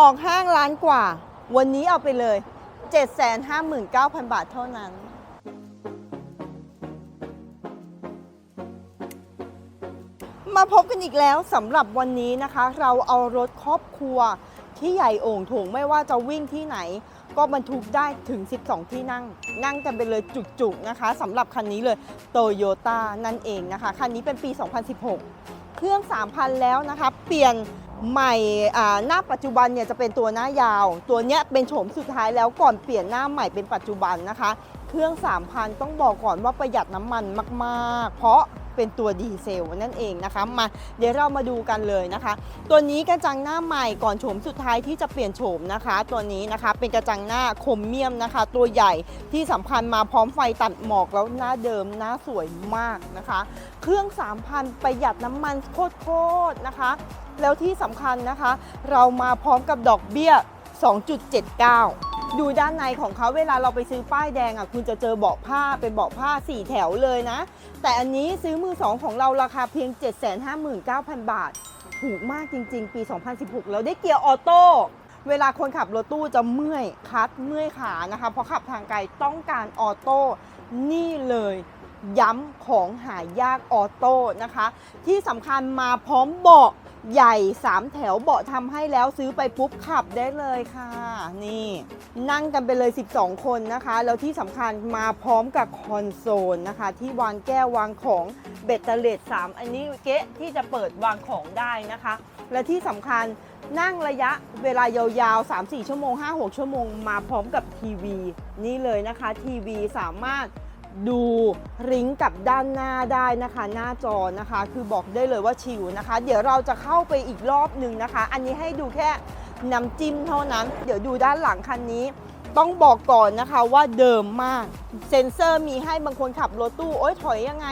ออกห้างล้านกว่า วันนี้เอาไปเลย 759,000 บาทเท่านั้น มาพบกันอีกแล้วสำหรับวันนี้นะคะ เราเอารถครอบครัวที่ใหญ่โอ่งโถงไม่ว่าจะวิ่งที่ไหน ก็บรรทุกได้ถึง 12 ที่นั่ง นั่งกันไปเลยจุกๆนะคะสำหรับคันนี้เลยโตโยต้านั่นเองนะคะ คันนี้เป็นปี 2016 เครื่อง 3,000 แล้วนะคะเปลี่ยนใหม่หน้าปัจจุบันเนี่ยจะเป็นตัวหน้ายาว ตัวเนี้ยเป็นโฉมสุดท้ายแล้วก่อนเปลี่ยนหน้าใหม่เป็นปัจจุบันนะคะ เครื่อง 3,000 ต้องบอกก่อนว่าประหยัดน้ำมันมาก ๆ เพราะ เป็นตัวดีเซลนั่นเองนะคะมาเดี๋ยวเรามาดูกันเลยนะคะ ตัวนี้กระจังหน้าใหม่ก่อนโฉมสุดท้ายที่จะเปลี่ยนโฉมนะคะ ตัวนี้นะคะเป็นกระจังหน้าคมเมียมนะคะ ตัวใหญ่ที่สำคัญมาพร้อมไฟตัดหมอกแล้วหน้าเดิมหน้าสวยมากนะคะ เครื่อง 3,000 ประหยัดน้ำมันโคตรๆนะคะ แล้วที่สำคัญนะคะ เรามาพร้อมกับดอกเบี้ย 2.79 ดูด้านในของเขาเวลาเราไปซื้อป้ายแดงอะคุณจะเจอเบาะผ้าเป็นเบาะผ้า 4 แถวเลยนะ แต่อันนี้ซื้อมือ2ของเราราคาเพียง 759,000 บาท ถูกมากจริง ๆ ปี 2016แล้วได้เกียร์ออโต้เวลาคนขับรถตู้จะเมื่อยคัดเมื่อยขานะคะเพราะขับทางไกลต้องการออโต้นี่เลยย้ำของหายากออโต้นะคะ ที่สำคัญมาพร้อมเบาะ ใหญ่ 3 แถวเบาะทำให้แล้วซื้อไปปุ๊บขับได้เลยค่ะ นี่ นั่งกันไปเลย 12 คนนะคะ แล้วที่สำคัญมาพร้อมกับคอนโซลนะคะ ที่วางแก้ววางของเบตเตอร์เลส3อันนี้เก๊ะที่จะเปิดวางของได้นะคะ และที่สำคัญนั่งระยะเวลายาวๆ 3-4 ชั่วโมง 5-6 ชั่วโมง มาพร้อมกับทีวี นี่เลยนะคะทีวีสามารถ ดูริงกับด้านหน้าได้นะคะ หน้าจอนะคะ คือบอกได้เลยว่าชิลนะคะ เดี๋ยวเราจะเข้าไปอีกรอบหนึ่งนะคะ อันนี้ให้ดูแค่น้ำจิ้มเท่านั้น เดี๋ยวดูด้านหลังคันนี้ต้องบอกก่อนนะคะว่าเดิมมาก เซ็นเซอร์มีให้บางคนขับรถตู้ โอ๊ยถอยยังไง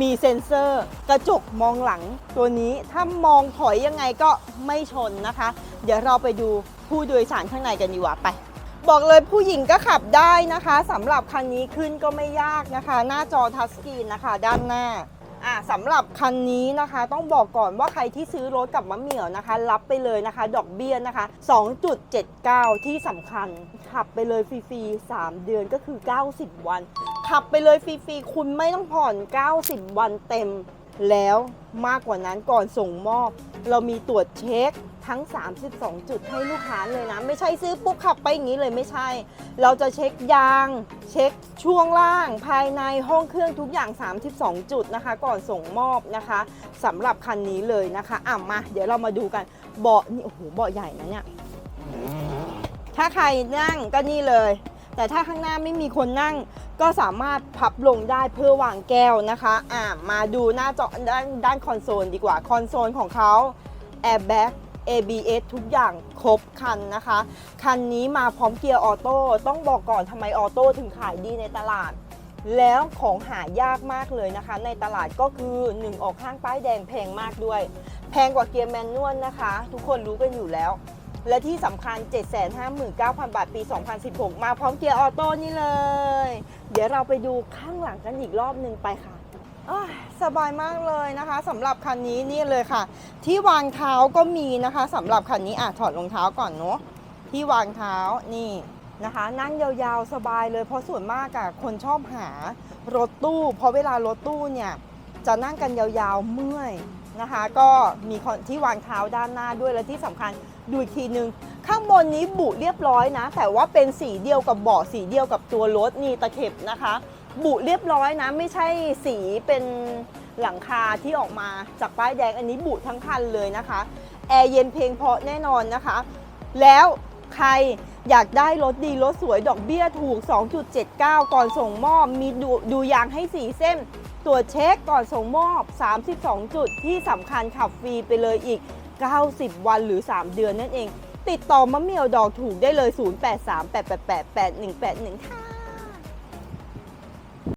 มีเซ็นเซอร์ กระจกมองหลังตัวนี้ถ้ามองถอยยังไงก็ไม่ชนนะคะ เดี๋ยวเราไปดูผู้โดยสารข้างในกันดีกว่าไป บอกเลยผู้หญิงก็ขับได้นะคะสำหรับคันนี้ขึ้นก็ไม่ยากนะคะ หน้าจอทัชสกรีนนะคะ ด้านหน้าอะสำหรับคันนี้นะคะต้องบอกก่อนว่าใครที่ซื้อรถกับมะเหมี่ยวนะคะ รับไปเลยนะคะ ดอกเบี้ยนะคะ 2.79 ที่สำคัญ ขับไปเลยฟรีๆ 3 เดือนก็คือ 90 วัน ขับไปเลยฟรีๆ คุณไม่ต้องผ่อน 90 วันเต็ม แล้วมากกว่านั้นก่อนส่งมอบ เรามีตรวจเช็ค ทั้ง 32 จุดให้ลูกค้าเลยนะ ไม่ใช่ซื้อปุ๊บขับไปอย่างนี้เลยไม่ใช่ เราจะเช็คยาง เช็คช่วงล่าง ภายในห้องเครื่องทุกอย่าง 32 จุดนะคะ ก่อนส่งมอบนะคะสำหรับคันนี้เลยนะคะอะมา เดี๋ยวเรามาดูกันเบาะนี่โอ้โหเบาะใหญ่นะเนี่ยถ้าใครนั่งก็นี่เลย แต่ถ้าข้างหน้าไม่มีคนนั่งก็สามารถพับลงได้เพื่อวางแก้วนะคะอ่ามาดูหน้าจอด้านด้านคอนโซลดีกว่า คอนโซลของเขา Airbag ABS ทุกอย่างครบคันนะคะ คันนี้มาพร้อมเกียร์ออโต้ต้องบอกก่อนทำไมออโต้ถึงขายดีในตลาด แล้วของหายากมากเลยนะคะ ในตลาดก็คือ 1 ออกข้างป้ายแดงแพงมากด้วย แพงกว่าเกียร์แมนนวลนะคะ ทุกคนรู้กันอยู่แล้ว และที่สำคัญ 759,000 บาทปี 2016 มาพร้อมเกียร์ออโต้นี่เลย เดี๋ยวเราไปดูข้างหลังกันอีกรอบหนึ่งไปค่ะ สบายมากเลยนะคะสำหรับคันนี้นี่เลยค่ะ ที่วางเท้าก็มีนะคะสำหรับคันนี้อะถอดรองเท้าก่อนเนาะที่วางเท้านี่นะคะ นั่งยาวๆสบายเลยเพราะส่วนมากอะคนชอบหารถตู้ เพราะเวลารถตู้เนี่ยจะนั่งกันยาวๆเมื่อยนะคะ ก็มีที่วางเท้าด้านหน้าด้วยและที่สำคัญดูอีกทีนึงข้างบนนี้บุเรียบร้อยนะ แต่ว่าเป็นสีเดียวกับเบาะสีเดียวกับตัวรถนี่ตะเข็บนะคะ บุเรียบร้อยนะ ไม่ใช่สีเป็นหลังคาที่ออกมาจากป้ายแดงอันนี้บุทั้งคันเลยนะคะแอร์เย็นเพลงเพราะแน่นอนนะคะ แล้วใครอยากได้รถดีรถสวยดอกเบี้ยถูก 2.79 ก่อนส่งมอบ มีดูดูยางให้ 4 เส้น ตรวจเช็คก่อนส่งมอบ 32 จุดที่สำคัญขับฟรีไปเลยอีก 90 วันหรือ 3 เดือนนั่นเอง ติดต่อมะเมียวดอกถูกได้เลย 0838888181ค่ะ